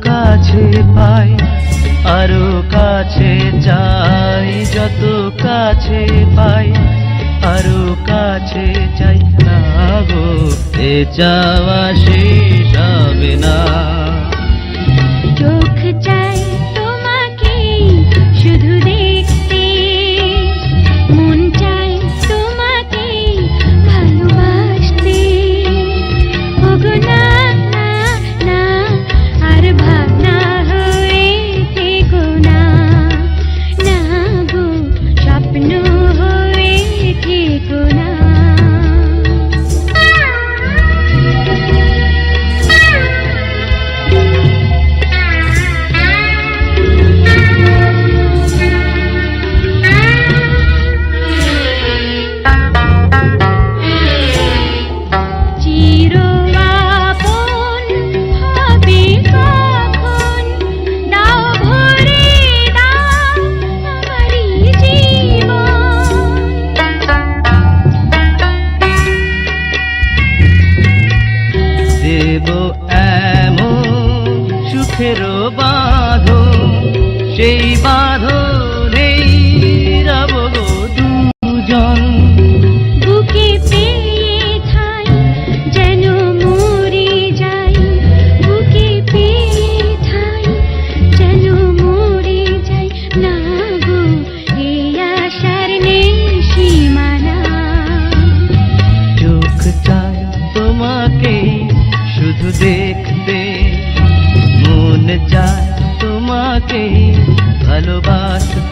কাছে পাই, আরও কাছে যাই যত কাছে পাই, আরও কাছে যাই না গো যাওয়া সে হবে না। সেই রব গো দুজন। বুকে পেয়ে ঠাই যেন মরে যাই। বুকে পেয়ে ঠাই যেন মরে যাই। না গো এই আশার নেই সীমানা। চোখ তোমাকে শুধু দেখতে। মন চায় তোমাকে ভালোবাসতে